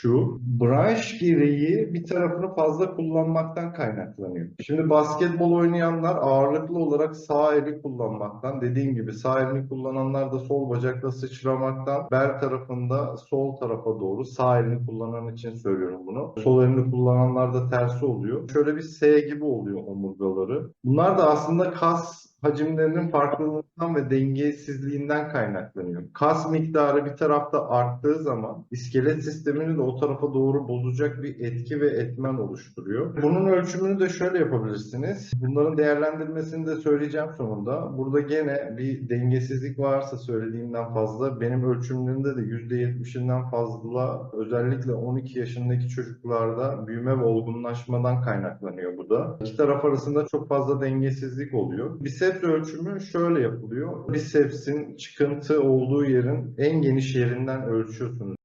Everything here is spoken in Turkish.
şu. Branş gereği bir tarafını fazla kullanmaktan kaynaklanıyor. Şimdi basketbol oynayanlar ağırlıklı olarak sağ eli kullanmaktan, dediğim gibi sağ elini kullananlar da sol bacakla sıçramaktan, bel tarafında sol tarafa doğru sağ elini kullanan için söylüyorum bunu. Sol elini kullananlar da tersi oluyor. Şöyle bir S gibi oluyor omurgaları. Bunlar da aslında kas hacimlerinin farklılığından ve dengesizliğinden kaynaklanıyor. Kas miktarı bir tarafta arttığı zaman iskelet sistemini de o tarafa doğru bozacak bir etki ve etmen oluşturuyor. Bunun ölçümünü de şöyle yapabilirsiniz. Bunların değerlendirmesini de söyleyeceğim sonunda. Burada gene bir dengesizlik varsa söylediğimden fazla benim ölçümlerimde de %70'inden fazla özellikle 12 yaşındaki çocuklarda büyüme ve olgunlaşmadan kaynaklanıyor bu da. İki taraf arasında çok fazla dengesizlik oluyor. Biceps ölçümü şöyle yapılıyor. Bicepsin çıkıntı olduğu yerin en geniş yerinden ölçüyorsunuz.